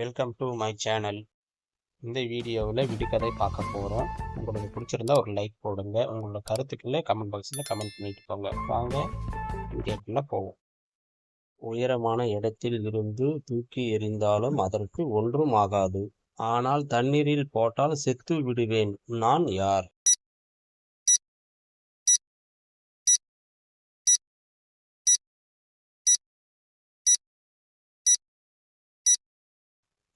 Welcome to my channel இந்த வீடியோவில் விடுகதை பார்க்க போகிறோம் உங்களுக்கு பிடிச்சிருந்தா ஒரு லைக் போடுங்க. உங்களோட கருத்துக்களை கமெண்ட் பாக்ஸில் கமெண்ட் பண்ணிட்டு போங்க. வாங்க வீடியோக்குள்ளே போவோம். உயரமான இடத்தில் இருந்து தூக்கி எறிந்தாலும் அதற்கு ஒன்றும் ஆகாது. ஆனால் தண்ணீரில் போட்டால் செத்து விடுவேன். நான் யார்?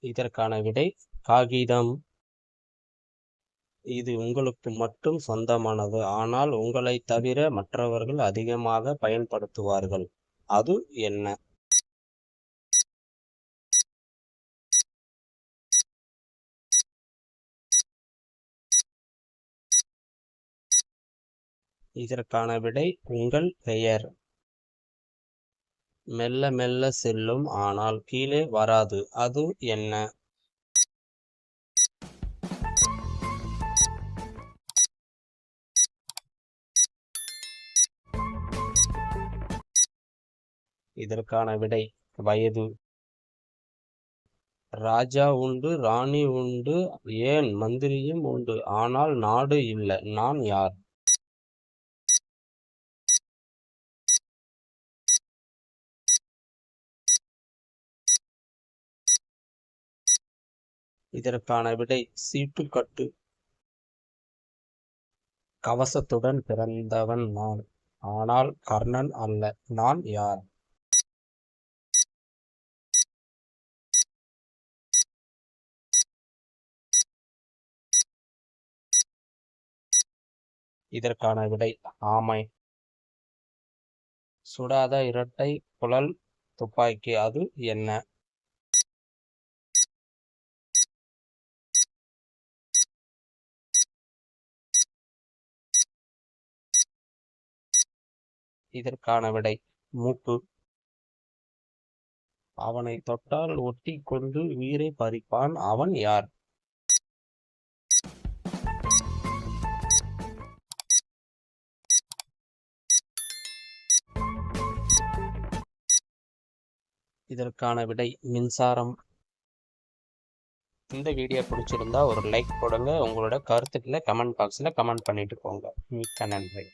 இதற்கான விடை காகிதம். இது உங்களுக்கு மட்டும் சொந்தமானது. ஆனால் உங்களை தவிர மற்றவர்கள் அதிகமாக பயன்படுத்துவார்கள். அது என்ன? இதற்கான விடை உங்கள் பெயர். மெல்ல மெல்ல செல்லும் ஆனால் கீழே வராது. அது என்ன? இதற்கான விடை வயது. ராஜா உண்டு ராணி உண்டு ஏன் மந்திரியும் உண்டு. ஆனால் நாடு இல்லை. நான் யார்? இதற்கான விடை சீட்டுக்கட்டு. கவசத்துடன் பிறந்தவன் நான். ஆனால் கர்ணன் அல்ல நான் யார்? இதற்கான விடை ஆமை. சுடாத இரட்டை குழல் துப்பாக்கி அது என்ன? இதற்கான விடை மூக்கு. அவனை தொட்டால் ஒட்டி கொண்டு உயிரை பறிப்பான் அவன் யார்? இதற்கான விடை மின்சாரம். இந்த வீடியோ பிடிச்சிருந்தா ஒரு லைக் போடுங்க. உங்களோட கருத்துக்களை கமெண்ட் பாக்ஸில் கமெண்ட் பண்ணிட்டு போங்க. மிக்க நன்றி.